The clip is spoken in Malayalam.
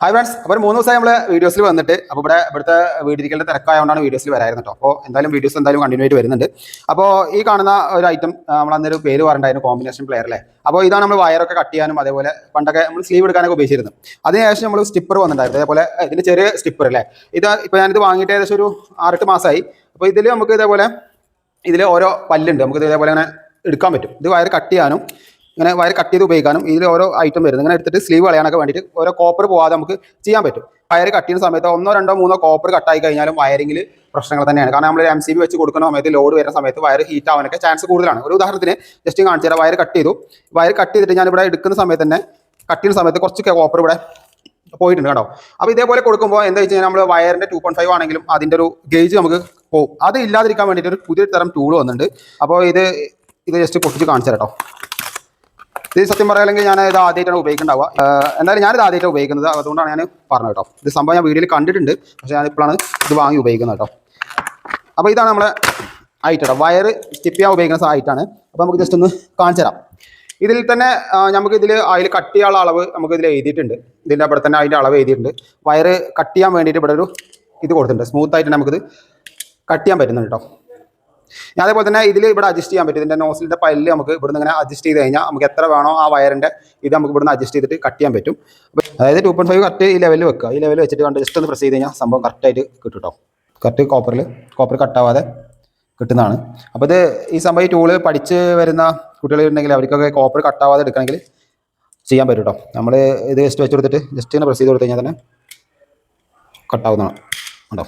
ഹായ് ഫ്രണ്ട്സ് അപ്പോൾ മൂന്ന് ദിവസമായി നമ്മൾ വീഡിയോസിൽ വന്നിട്ട് അപ്പോൾ ഇവിടെ ഇവിടുത്തെ വീടിരിക്കലിന്റെ തിരക്കായതുകൊണ്ടാണ് വീഡിയോസിൽ വരായിരുന്നു കേട്ടോ അപ്പോൾ എന്തായാലും വീഡിയോസ് എന്തായാലും കണ്ടിന്യൂ ആയിട്ട് വരുന്നുണ്ട്. അപ്പോൾ ഈ കാണുന്ന ഒരു ഐറ്റം നമ്മൾ അന്നൊരു പേര് പറഞ്ഞിട്ടുണ്ടായിരുന്നു കോമ്പിനേഷൻ പ്ലെയർ അല്ലേ അപ്പോൾ ഇതാണ് നമ്മൾ വയറൊക്കെ കട്ട് ചെയ്യാനും അതേപോലെ പണ്ടൊക്കെ നമ്മൾ സ്ലീവ് എടുക്കാനൊക്കെ ഉപയോഗിച്ചിരുന്നു അതിനുശേഷം നമ്മൾ സ്റ്റിപ്പർ വന്നിട്ടുണ്ടായിരുന്നു. അതേപോലെ ഇതിന്റെ ചെറിയ സ്റ്റിപ്പർ അല്ലേ ഇത് ഇപ്പോൾ ഞാനിത് വാങ്ങിയിട്ട് ഏകദേശം ഒരു ആറെട്ട് മാസമായി അപ്പോൾ ഇതിൽ നമുക്ക് ഇതേപോലെ ഇതിൽ ഓരോ പല്ലുണ്ട്. നമുക്ക് ഇതേപോലെ അങ്ങനെ എടുക്കാൻ പറ്റും. ഇത് വയർ കട്ട് ചെയ്യാനും ഇങ്ങനെ വയർ കട്ട് ചെയ്ത് ഉപയോഗിക്കാനും ഇതിൽ ഓരോ ഐറ്റം വരുന്നത്. ഇങ്ങനെ എടുത്തിട്ട് സ്ലീവ് കളയാനൊക്കെ വേണ്ടിയിട്ട് ഓരോ കോപ്പർ പോവാതെ നമുക്ക് ചെയ്യാൻ പറ്റും. വയർ കട്ട് ചെയ്യുന്ന സമയത്ത് ഒന്നോ രണ്ടോ മൂന്നോ കോപ്പർ കട്ടായി കഴിഞ്ഞാലും വയറിങ്ങിൽ പ്രശ്നങ്ങൾ തന്നെയാണ്. കാരണം നമ്മൾ എം സി ബി വെച്ച് കൊടുക്കുന്ന സമയത്ത് ലോഡ് വരുന്ന സമയത്ത് വയർ ഹീറ്റ് ആവാനൊക്കെ ചാൻസ് കൂടുതലാണ്. ഒരു ഉദാഹരണത്തിന് ജസ്റ്റ് കാണിച്ചു തരാം. വയർ കട്ട് ചെയ്തു. വയർ കട്ട് ചെയ്തിട്ട് ഞാൻ ഇവിടെ എടുക്കുന്ന സമയത്ത് തന്നെ കട്ട് ചെയ്യുന്ന സമയത്ത് കുറച്ച് കോപ്പർ ഇവിടെ പോയിട്ടുണ്ട് കേട്ടോ അപ്പോൾ ഇതേപോലെ കൊടുക്കുമ്പോൾ എന്താ വെച്ച് കഴിഞ്ഞാൽ നമ്മൾ വയറിന്റെ ടു പോയിന്റ് ഫൈവ് ആണെങ്കിലും അതിന്റെ ഒരു ഗേജ് നമുക്ക് പോകും അത് ഇല്ലാതിരിക്കാൻ വേണ്ടിയിട്ട് ഒരു പുതിയ തരം ടൂൾ വന്നിട്ടുണ്ട്. അപ്പോൾ ഇത് ഇത് ജസ്റ്റ് പൊട്ടിച്ച് കാണിച്ചു തരാം കേട്ടോ ഇത് സത്യം പറയുകയാണെങ്കിൽ ഞാൻ ഇത് ആദ്യമായിട്ടാണ് ഉപയോഗിക്കുന്നുണ്ടാവുക ആഹ് എന്തായാലും ഞാനിത് ആദ്യമായിട്ടാണ് ഉപയോഗിക്കുന്നത്. അതുകൊണ്ടാണ് ഞാൻ പറഞ്ഞത് കേട്ടോ. ഇത് സംഭവം ഞാൻ വീഡിയോയിൽ കണ്ടിട്ടുണ്ട്. പക്ഷേ ഞാനിപ്പോഴാണ് ഇത് വാങ്ങി ഉപയോഗിക്കുന്നത് കേട്ടോ. അപ്പോൾ ഇതാണ് നമ്മളെ കേട്ടോ. വയർ സ്റ്റിപ്പ് ചെയ്യാൻ ഉപയോഗിക്കുന്ന ഐറ്റാണ് അപ്പോൾ നമുക്ക് ജസ്റ്റ് ഒന്ന് കാണിച്ചു തരാം. ഇതിൽ തന്നെ നമുക്ക് ഇതിൽ അതിൽ കട്ട് ചെയ്യാനുള്ള അളവ് നമുക്ക് ഇതിൽ എഴുതിയിട്ടുണ്ട്. ഇതിന്റെ അവിടെ തന്നെ അതിന്റെ അളവ് എഴുതിയിട്ടുണ്ട്. വയർ കട്ട് ചെയ്യാൻ വേണ്ടിയിട്ട് ഇവിടെ ഒരു ഇത് കൊടുത്തിട്ടുണ്ട്. സ്മൂത്തായിട്ട് നമുക്കിത് കട്ട് ചെയ്യാൻ പറ്റുന്നുണ്ട് കേട്ടോ. അതേപോലെ തന്നെ ഇതിൽ ഇവിടെ അഡ്ജസ്റ്റ് ചെയ്യാൻ പറ്റും. ഇതിന്റെ നോസിലിന്റെ പല്ല് നമുക്ക് ഇവിടുന്ന് ഇങ്ങനെ അഡ്ജസ്റ്റ് ചെയ്ത് കഴിഞ്ഞാൽ നമുക്ക് എത്ര വേണോ ആ വയറിന്റെ ഇത് നമുക്ക് ഇവിടുന്ന് അഡ്ജസ്റ്റ് ചെയ്തിട്ട് കട്ട് ചെയ്യാൻ പറ്റും. അതായത് ടു പോയിന്റ് ഫൈവ് കറക്റ്റ് ഈ ലെവലിൽ വെക്കുക. ഈ ലെവലിൽ വെച്ചിട്ട് കണ്ട് ജസ്റ്റ് ഒന്ന് പ്രസ് ചെയ്ത് കഴിഞ്ഞാൽ സംഭവം കറക്റ്റായിട്ട് കിട്ടും കേട്ടോ കറക്റ്റ് കോപ്പറിൽ കോപ്പർ കട്ടാവാതെ കിട്ടുന്നതാണ്. അപ്പോൾ ഇത് ഈ സംഭവം ഈ ടൂൾ പഠിച്ച് വരുന്ന കുട്ടികളുണ്ടെങ്കിൽ അവർക്കൊക്കെ കോപ്പർ കട്ടാവാതെ എടുക്കണമെങ്കിൽ ചെയ്യാൻ പറ്റും കേട്ടോ നമ്മൾ ഇത് ജസ്റ്റ് വെച്ച് കൊടുത്തിട്ട് ജസ്റ്റ് ഇങ്ങനെ പ്രസ് ചെയ്ത് കൊടുത്തു കഴിഞ്ഞാൽ തന്നെ കട്ടാവുന്നതാണ് കേട്ടോ